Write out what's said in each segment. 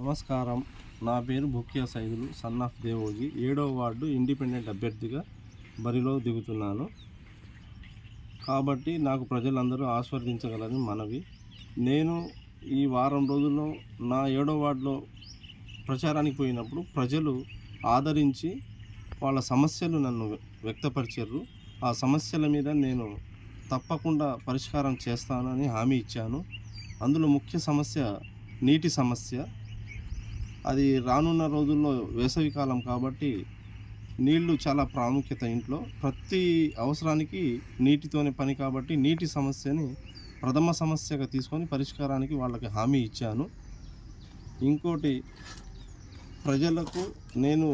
నమస్కారం. నా పేరు భుక్యా సైదులు సన్ ఆఫ్ దేవోజీ. ఏడవ వార్డు ఇండిపెండెంట్ అభ్యర్థిగా బరిలో దిగుతున్నాను. కాబట్టి నాకు ప్రజలందరూ ఆస్వాదించగలని మనవి. నేను ఈ వారం రోజుల్లో నా ఏడో వార్డులో ప్రచారానికి పోయినప్పుడు ప్రజలు ఆదరించి వాళ్ళ సమస్యలు నన్ను వ్యక్తపరిచారు. ఆ సమస్యల మీద నేను తప్పకుండా పరిష్కారం చేస్తానని హామీ ఇచ్చాను. అందులో ముఖ్య సమస్య నీటి సమస్య. అది రానున్న రోజుల్లో వేసవికాలం కాబట్టి నీళ్ళు చాలా ప్రాముఖ్యత ఇంట్లో. ప్రతి అవసరానికి నీటితోనే పని కాబట్టి నీటి సమస్యని ప్రథమ సమస్యగా తీసుకొని పరిష్కారానికి వాళ్ళకి హామీ ఇచ్చాను. ఇంకోటి ప్రజలకు నేను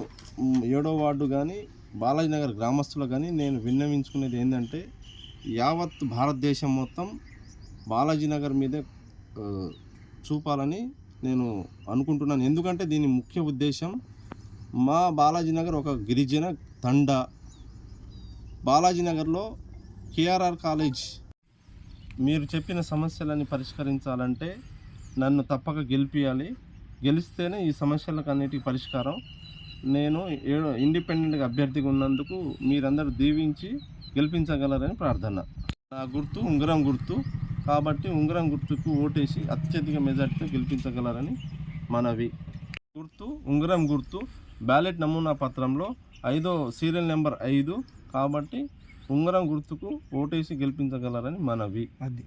ఏడో వార్డు కానీ బాలాజీనగర్ గ్రామస్తులు కానీ నేను విన్నవించుకునేది ఏంటంటే యావత్ భారతదేశం మొత్తం బాలాజీనగర్ మీదే చూపాలని నేను అనుకుంటున్నాను. ఎందుకంటే దీని ముఖ్య ఉద్దేశం మా బాలాజీనగర్ ఒక గిరిజన తండ. బాలాజీనగర్లో కేఆర్ఆర్ కాలేజ్. మీరు చెప్పిన సమస్యలని పరిష్కరించాలంటే నన్ను తప్పక గెలిపియాలి. గెలిస్తేనే ఈ సమస్యలకు అన్నిటికీ పరిష్కారం. నేను ఏడో ఇండిపెండెంట్గా అభ్యర్థిగా ఉన్నందుకు మీరందరూ దీవించి గెలిపించగలరని ప్రార్థన. నా గుర్తు ఉంగరం గుర్తు. కాబట్టి ఉంగరం గుర్తుకు ఓటేసి అత్యధిక మెజార్టీతో గెలిపించగలరని మనవి. గుర్తు ఉంగరం గుర్తు బ్యాలెట్ నమూనా పత్రంలో ఐదో సీరియల్ నెంబర్ ఐదు కాబట్టి ఉంగరం గుర్తుకు ఓటేసి గెలిపించగలరని మనవి. అది.